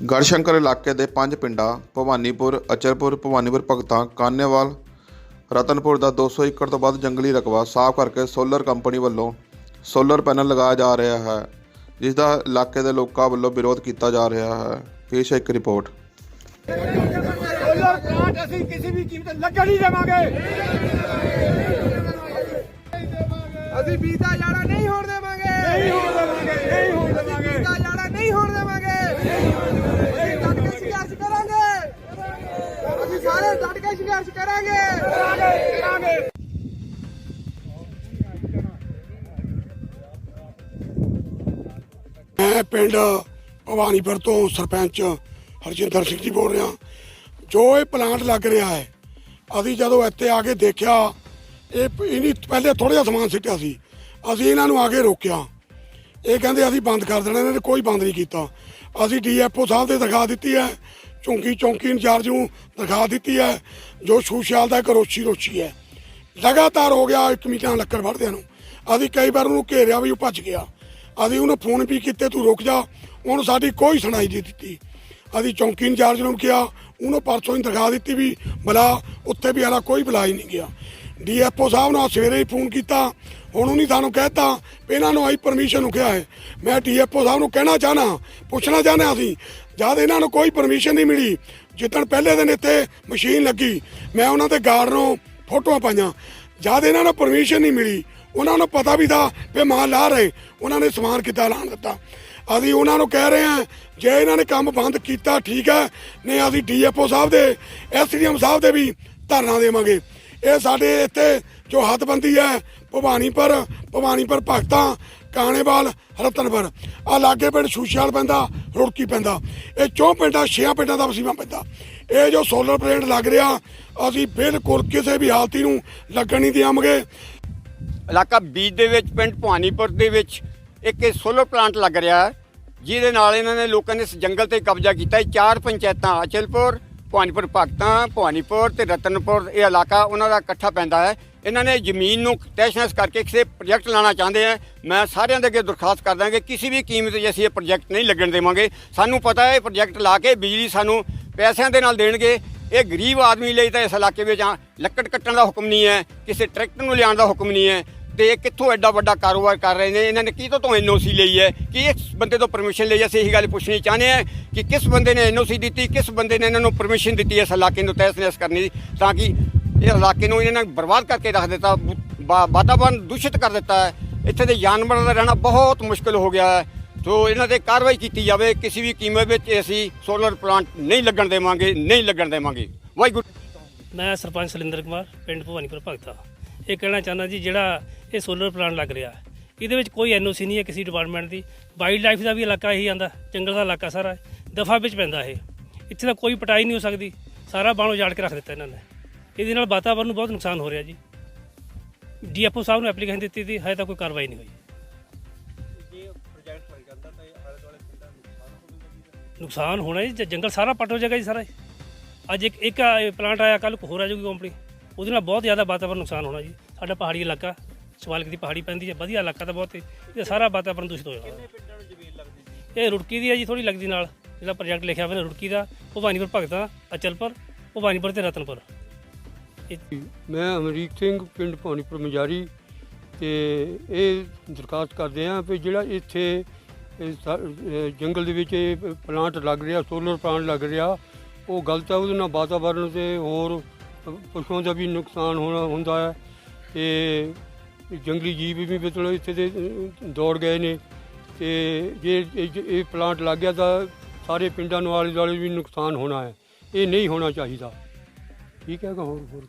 ਗੜਸ਼ੰਕਰ ਇਲਾਕੇ ਦੇ ਪੰਜ ਪਿੰਡਾਂ, ਭਵਾਨੀਪੁਰ, ਅਚਰਪੁਰ, ਭਵਾਨੀਪੁਰ, ਭਗਤਾਂ, ਕਾਨੇਵਾਲ, ਰਤਨਪੁਰ ਦਾ 200 ਏਕੜ ਤੋਂ ਵੱਧ ਜੰਗਲੀ ਰਕਬਾ ਸਾਫ਼ ਕਰਕੇ ਸੋਲਰ ਕੰਪਨੀ ਵੱਲੋਂ ਸੋਲਰ ਪੈਨਲ ਲਗਾਇਆ ਜਾ ਰਿਹਾ ਹੈ, ਜਿਸ ਦਾ ਇਲਾਕੇ ਦੇ ਲੋਕਾਂ ਵੱਲੋਂ ਵਿਰੋਧ ਕੀਤਾ ਜਾ ਰਿਹਾ ਹੈ। ਪੇਸ਼ ਹੈ ਇੱਕ ਰਿਪੋਰਟ। ਸੋਲਰ ਪਲਾਂਟ ਅਸੀਂ ਕਿਸੇ ਵੀ ਕੀਮਤ ਲੱਗਣ ਨਹੀਂ ਦੇਵਾਂਗੇ। ਸੰਘਰਸ਼ ਕਰਾਂਗੇ। ਕਰਾਂਗੇ ਮੈਂ ਪਿੰਡ ਭਵਾਨੀਪੁਰ ਤੋਂ ਸਰਪੰਚ ਹਰਜਿੰਦਰ ਸਿੰਘ ਜੀ ਬੋਲ ਰਿਹਾ। ਜੋ ਇਹ ਪਲਾਂਟ ਲੱਗ ਰਿਹਾ ਹੈ, ਅਸੀਂ ਜਦੋਂ ਇੱਥੇ ਆ ਕੇ ਦੇਖਿਆ, ਇਹ ਇਹਨੀ ਪਹਿਲੇ ਥੋੜਾ ਜਿਹਾ ਸਮਾਨ ਸਿੱਟਿਆ ਸੀ। ਅਸੀਂ ਇਹਨਾਂ ਨੂੰ ਆ ਕੇ ਰੋਕਿਆ। ਇਹ ਕਹਿੰਦੇ ਅਸੀਂ ਬੰਦ ਕਰ ਦੇਣਾ, ਇਹਨਾਂ ਨੇ ਕੋਈ ਬੰਦ ਨਹੀਂ ਕੀਤਾ। ਅਸੀਂ ਡੀਐਫਓ ਸਾਹਿਬ ਦੇ ਦਿਖਾ ਦਿੱਤੀ ਹੈ ਚੌਂਕੀ ਚੌਂਕੀ ਇੰਚਾਰਜ ਨੂੰ ਦਿਖਾ ਦਿੱਤੀ ਹੈ, ਜੋ ਸ਼ੂਸ਼ਾਲ ਦਾ ਇੱਕ ਰੋਸ਼ੀ ਰੋਸ਼ੀ ਹੈ। ਲਗਾਤਾਰ ਹੋ ਗਿਆ ਇੱਕ ਮੀਟਾਂ ਲੱਕੜ ਵੜਦਿਆਂ ਨੂੰ। ਅਸੀਂ ਕਈ ਵਾਰ ਉਹਨੂੰ ਘੇਰਿਆ ਵੀ ਉਹ ਭੱਜ ਗਿਆ। ਅਸੀਂ ਉਹਨੂੰ ਫੋਨ ਵੀ ਕੀਤੇ, ਤੂੰ ਰੁਕ ਜਾ। ਉਹਨੂੰ ਸਾਡੀ ਕੋਈ ਸੁਣਾਈ ਨਹੀਂ ਦਿੱਤੀ। ਅਸੀਂ ਚੌਂਕੀ ਇੰਚਾਰਜ ਨੂੰ ਕਿਹਾ, ਉਹਨੂੰ ਪਰਸੋਂ ਹੀ ਦਿਖਾ ਦਿੱਤੀ ਵੀ, ਬਲਾ, ਉੱਥੇ ਵੀ ਹਾਲਾ ਕੋਈ ਬੁਲਾ ਹੀ ਨਹੀਂ ਗਿਆ। ਡੀਐਫਓ ਸਾਹਿਬ ਨੇ ਸਵੇਰੇ ਹੀ ਫੋਨ ਕੀਤਾ, ਹੁਣ ਉਹਨੇ ਸਾਨੂੰ ਕਹਿਤਾ ਵੀ ਇਹਨਾਂ ਨੂੰ ਆਈ ਪਰਮਿਸ਼ਨ ਰੁਕਿਆ ਹੈ। ਮੈਂ ਡੀਐਫਓ ਸਾਹਿਬ ਨੂੰ ਕਹਿਣਾ ਚਾਹਨਾ, ਪੁੱਛਣਾ ਚਾਹਨਾ ਅਸੀਂ ਜਦ ਇਹਨਾਂ ਨੂੰ ਕੋਈ ਪਰਮਿਸ਼ਨ ਨਹੀਂ ਮਿਲੀ, ਜਿੱਦਣ ਪਹਿਲੇ ਦਿਨ ਇੱਥੇ ਮਸ਼ੀਨ ਲੱਗੀ, ਮੈਂ ਉਹਨਾਂ ਦੇ ਗਾਰਡ ਨੂੰ ਫੋਟੋਆਂ ਪਾਈਆਂ। ਜਦ ਇਹਨਾਂ ਨੂੰ ਪਰਮਿਸ਼ਨ ਨਹੀਂ ਮਿਲੀ, ਉਹਨਾਂ ਨੂੰ ਪਤਾ ਵੀ ਤਾਂ ਵੀ ਮਾਲ ਲਾ ਰਹੇ, ਉਹਨਾਂ ਨੇ ਸਮਾਨ ਕਿੱਦਾਂ ਲਾਣ ਦਿੱਤਾ। ਅਸੀਂ ਉਹਨਾਂ ਨੂੰ ਕਹਿ ਰਹੇ ਹਾਂ, ਜੇ ਇਹਨਾਂ ਨੇ ਕੰਮ ਬੰਦ ਕੀਤਾ, ਠੀਕ ਹੈ, ਨਹੀਂ ਅਸੀਂ ਡੀਐਫਓ ਸਾਹਿਬ ਦੇ, ਐਸਡੀਐਮ ਸਾਹਿਬ ਦੇ ਵੀ ਧਰਨਾ ਦੇਵਾਂਗੇ। ਇਹ ਸਾਡੇ ਇੱਥੇ ਜੋ ਹੱਦਬੰਦੀ ਹੈ, ਭਵਾਨੀਪੁਰ ਭਵਾਨੀਪੁਰ ਭਗਤਾਂ ਕਾਣੇਵਾਲ ਰਤਨਪੁਰ। ਆ ਲਾਗੇ ਪਿੰਡ ਸ਼ੂਸ਼ਾਲ ਪੈਂਦਾ, ਰੁੜਕੀ ਪੈਂਦਾ। ਇਹ ਚੌਂ ਪਿੰਡਾਂ, ਛੇਆਂ ਪਿੰਡਾਂ ਦਾ ਵਸੀਵਾ ਪੈਂਦਾ। ਇਹ ਜੋ ਸੋਲਰ ਪਲੇਟ ਲੱਗ ਰਿਹਾ, ਅਸੀਂ ਬਿਲਕੁਲ ਕਿਸੇ ਵੀ ਹਾਲਤੀ ਨੂੰ ਲੱਗਣ ਨਹੀਂ ਦੇਵਾਂਗੇ। ਇਲਾਕਾ ਬੀਜ ਦੇ ਵਿੱਚ, ਪਿੰਡ ਭਵਾਨੀਪੁਰ ਦੇ ਵਿੱਚ ਇੱਕ ਇਹ ਸੋਲਰ ਪਲਾਂਟ ਲੱਗ ਰਿਹਾ ਹੈ, ਜਿਹਦੇ ਨਾਲ ਇਹਨਾਂ ਨੇ ਲੋਕਾਂ ਨੇ ਇਸ ਜੰਗਲ ਤੇ ਕਬਜ਼ਾ ਕੀਤਾ ਹੈ। ਚਾਰ ਪੰਚਾਇਤਾਂ, ਅਚਲਪੁਰ ਭਵਾਨੀਪੁਰ ਭਗਤਾਂ, ਭਵਾਨੀਪੁਰ ਤੇ ਰਤਨਪੁਰ, ਇਹ ਇਲਾਕਾ ਉਹਨਾਂ ਦਾ ਇਕੱਠਾ ਪੈਂਦਾ ਹੈ। ਇਹਨਾਂ ਨੇ ਜ਼ਮੀਨ ਨੂੰ ਤਹਿਸ਼ ਕਰਕੇ ਕਿਸੇ ਪ੍ਰੋਜੈਕਟ ਲਾਣਾ ਚਾਹੁੰਦੇ ਆ। ਮੈਂ ਸਾਰਿਆਂ ਦੇ ਅੱਗੇ ਦਰਖਾਸਤ ਕਰਦਾ ਕਿ ਕਿਸੇ ਵੀ ਕੀਮਤ 'ਤੇ ਅਸੀਂ ਇਹ ਪ੍ਰੋਜੈਕਟ ਨਹੀਂ ਲੱਗਣ ਦੇਵਾਂਗੇ। ਸਾਨੂੰ ਪਤਾ ਹੈ ਇਹ ਪ੍ਰੋਜੈਕਟ ਲਾ ਕੇ ਬਿਜਲੀ ਸਾਨੂੰ ਪੈਸਿਆਂ ਦੇ ਨਾਲ ਦੇਣਗੇ। ਇਹ ਗਰੀਬ ਆਦਮੀ ਲਈ ਤਾਂ ਇਸ ਇਲਾਕੇ ਵਿੱਚ ਲੱਕੜ ਕੱਟਣ ਦਾ ਹੁਕਮ ਨਹੀਂ ਹੈ, ਕਿਸੇ ਟਰੈਕਟਰ ਨੂੰ ਲਿਆਉਣ ਦਾ ਹੁਕਮ ਨਹੀਂ ਹੈ। ਤੇ ਕਿੱਥੋਂ ਐਡਾ ਵੱਡਾ ਕਾਰੋਬਾਰ ਕਰ ਰਹੇ ਨੇ? ਇਹਨਾਂ ਨੇ ਕਿਹਤੋਂ ਤੋਂ ਐਨਓਸੀ ਲਈ ਹੈ? ਕਿ ਇਸ ਬੰਦੇ ਤੋਂ ਪਰਮਿਸ਼ਨ ਲਈ ਅਸੀਂ ਇਹੀ ਗੱਲ ਪੁੱਛਣੀ ਚਾਹੁੰਦੇ ਹਾਂ ਕਿ ਕਿਸ ਬੰਦੇ ਨੇ ਐਨਓਸੀ ਦਿੱਤੀ, ਕਿਸ ਬੰਦੇ ਨੇ ਇਹਨਾਂ ਨੂੰ ਪਰਮਿਸ਼ਨ ਦਿੱਤੀ ਇਸ ਇਲਾਕੇ ਨੂੰ ਤਹਿਸ-ਨਹਿਸ ਕਰਨੀ ਦੀ, ਤਾਂ ਕਿ ਇਹ ਇਲਾਕੇ ਨੂੰ ਇਹਨਾਂ ਨੇ ਬਰਬਾਦ ਕਰਕੇ ਰੱਖ ਦਿੱਤਾ ਵਾ- ਵਾਤਾਵਰਨ ਦੂਸ਼ਿਤ ਕਰ ਦਿੱਤਾ ਹੈ। ਇੱਥੇ ਦੇ ਜਾਨਵਰਾਂ ਦਾ ਰਹਿਣਾ ਬਹੁਤ ਮੁਸ਼ਕਲ ਹੋ ਗਿਆ ਹੈ। ਸੋ ਇਹਨਾਂ ਤੇ ਕਾਰਵਾਈ ਕੀਤੀ ਜਾਵੇ, ਕਿਸੇ ਵੀ ਕੀਮਤ ਵਿੱਚ ਅਸੀਂ ਸੋਲਰ ਪਲਾਂਟ ਨਹੀਂ ਲੱਗਣ ਦੇਵਾਂਗੇ, ਨਹੀਂ ਲੱਗਣ ਦੇਵਾਂਗੇ। ਵਾਹਿਗੁਰੂ। ਮੈਂ ਸਰਪੰਚ ਸਲਿੰਦਰ ਕੁਮਾਰ, ਪਿੰਡ ਭਵਾਨੀਪੁਰ ਭਗਤਾ। ਇਹ ਕਹਿਣਾ ਚਾਹੁੰਦਾ ਜੀ ਜਿਹੜਾ ਇਹ ਸੋਲਰ ਪਲਾਂਟ ਲੱਗ ਰਿਹਾ। ਇਹਦੇ ਵਿੱਚ ਕੋਈ ਐਨਓਸੀ ਨਹੀਂ ਹੈ ਕਿਸੇ ਡਿਪਾਰਟਮੈਂਟ ਦੀ। ਵਾਈਲਡ ਲਾਈਫ ਦਾ ਵੀ ਇਲਾਕਾ ਇਹੀ ਆਂਦਾ ਜੰਗਲ ਦਾ ਇਲਾਕਾ ਸਾਰਾ। ਦਫਾ ਵਿੱਚ ਪੈਂਦਾ ਇਹ। ਇੱਥੇ ਤਾਂ ਕੋਈ ਪਟਾਈ ਨਹੀਂ ਹੋ ਸਕਦੀ। ਸਾਰਾ ਬਾਣੋ ਉਜਾੜ ਕੇ ਰੱਖ ਦਿੱਤਾ ਇਹਨਾਂ ਨੇ। ਇਹਦੇ ਨਾਲ ਵਾਤਾਵਰਨ ਨੂੰ ਬਹੁਤ ਨੁਕਸਾਨ ਹੋ ਰਿਹਾ ਜੀ। ਡੀਐਫਓ ਸਾਹਿਬ ਨੂੰ ਐਪਲੀਕੇਸ਼ਨ ਦਿੱਤੀ ਸੀ ਹਜੇ ਤੱਕ ਕੋਈ ਕਾਰਵਾਈ ਨਹੀਂ ਹੋਈ। ਨੁਕਸਾਨ ਹੋਣਾ ਜੀ ਜੰਗਲ ਸਾਰਾ ਪੱਟ ਹੋ ਜਾਏਗਾ ਜੀ ਸਾਰਾ। ਅੱਜ ਇੱਕ ਇੱਕ ਪਲਾਂਟ ਆਇਆ ਕੱਲ ਹੋਰ ਆ ਜਾਊਗੀ ਕੰਪਨੀ ਉਹਦੇ ਨਾਲ ਬਹੁਤ ਜ਼ਿਆਦਾ ਵਾਤਾਵਰਨ ਨੁਕਸਾਨ ਹੋਣਾ ਜੀ। ਸਾਡਾ ਪਹਾੜੀ ਇਲਾਕਾ ਸਵਾਲਕ ਦੀ ਪਹਾੜੀ ਪੈਂਦੀ ਹੈ ਵਧੀਆ ਇਲਾਕਾ ਤਾਂ ਬਹੁਤ ਹੈ। ਇਹ ਸਾਰਾ ਵਾਤਾਵਰਨ ਦੂਸ਼ਿਤ ਹੋ ਜਾਣਾ ਇਹ ਰੁੜਕੀ ਦੀ ਹੈ ਜੀ ਥੋੜੀ ਲੱਗਦੀ ਨਾਲ। ਜਿਹੜਾ ਪ੍ਰੋਜੈਕਟ ਲਿਖਿਆ ਹੋਇਆ ਰੁੜਕੀ ਦਾ ਭਵਾਨੀਪੁਰ ਭਗਤਾਂ ਅਚਲਪੁਰ ਭਵਾਨੀਪੁਰ ਤੇ ਰਤਨਪੁਰ। ਮੈਂ ਅਮਰੀਕ ਸਿੰਘ ਪਿੰਡ ਭਵਾਨੀਪੁਰ ਮਜਾਰੀ ਤੇ ਇਹ ਦਰਖਾਸਤ ਕਰਦੇ ਹਾਂ ਵੀ ਜਿਹੜਾ ਇੱਥੇ ਜੰਗਲ ਦੇ ਵਿੱਚ ਇਹ ਪਲਾਂਟ ਲੱਗ ਰਿਹਾ ਸੋਲਰ ਪਲਾਂਟ ਲੱਗ ਰਿਹਾ ਉਹ ਗਲਤ ਹੈ ਉਹਦੇ ਨਾਲ ਵਾਤਾਵਰਣ ਤੇ ਹੋਰ ਪਸ਼ੂਆਂ ਦਾ ਵੀ ਨੁਕਸਾਨ ਹੋਣਾ ਹੁੰਦਾ ਹੈ ਤੇ ਜੰਗਲੀ ਜੀਵ ਵੀ ਮਤਲਬ ਇੱਥੇ ਦੇ ਦੌੜ ਗਏ ਨੇ ਤੇ ਜੇ ਇਹ- ਇਹ ਪਲਾਂਟ ਲੱਗ ਗਿਆ ਤਾਂ ਸਾਰੇ ਪਿੰਡਾਂ ਨੂੰ ਆਲੇ ਦੁਆਲੇ ਵੀ ਨੁਕਸਾਨ ਹੋਣਾ ਹੈ। ਇਹ ਨਹੀਂ ਹੋਣਾ ਚਾਹੀਦਾ। ਠੀਕ ਹੈ ਗਾ ਹੋਰ ਹੋਰ?